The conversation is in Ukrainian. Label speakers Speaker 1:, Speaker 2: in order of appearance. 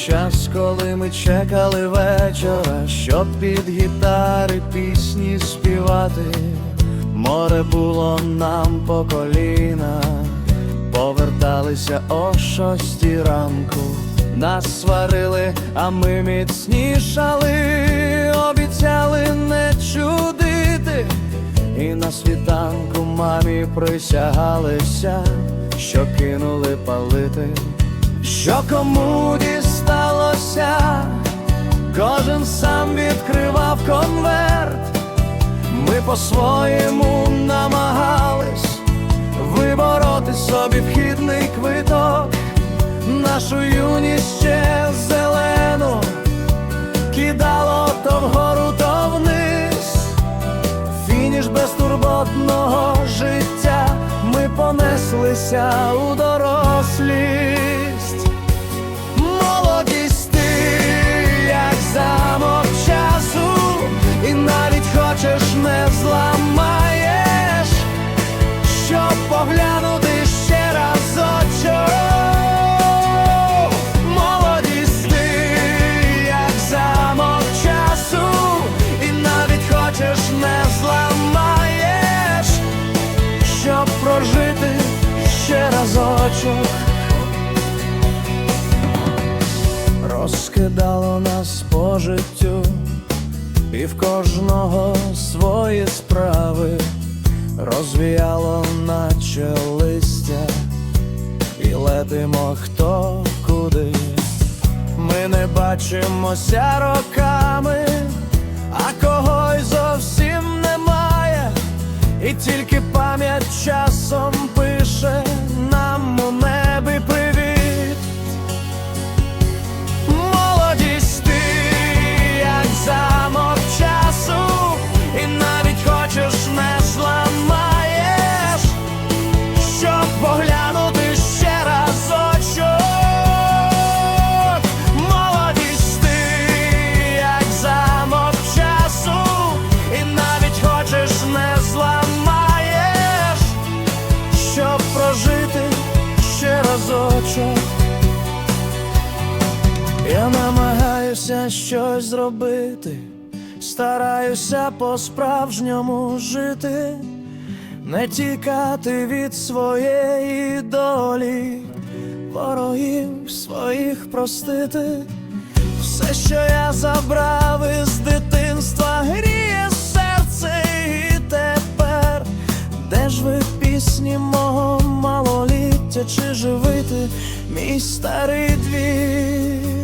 Speaker 1: час, коли ми чекали вечора, щоб під гітари пісні співати. Море було нам по коліна, поверталися о шостій ранку. Нас сварили, а ми міцнішали, обіцяли не чудити. І на світанку мамі присягалися, що кинули палити, що кому дісталося, кожен сам відкривав конверт. Ми по-своєму намагались вибороти собі вхідний квиток, нашу юність ще зелену кидало то вгору, то вниз. Фініш безтурботного життя, ми понеслися у разочок. Розкидало нас по життю, і в кожного свої справи розвіяло, наче листя, і летимо хто куди. Ми не бачимося роками, а когось ще. Я намагаюся щось зробити, стараюся по-справжньому жити, не тікати від своєї долі, ворогів своїх простити. Все, що я забрав із дитинства, чи живити мій старий двір?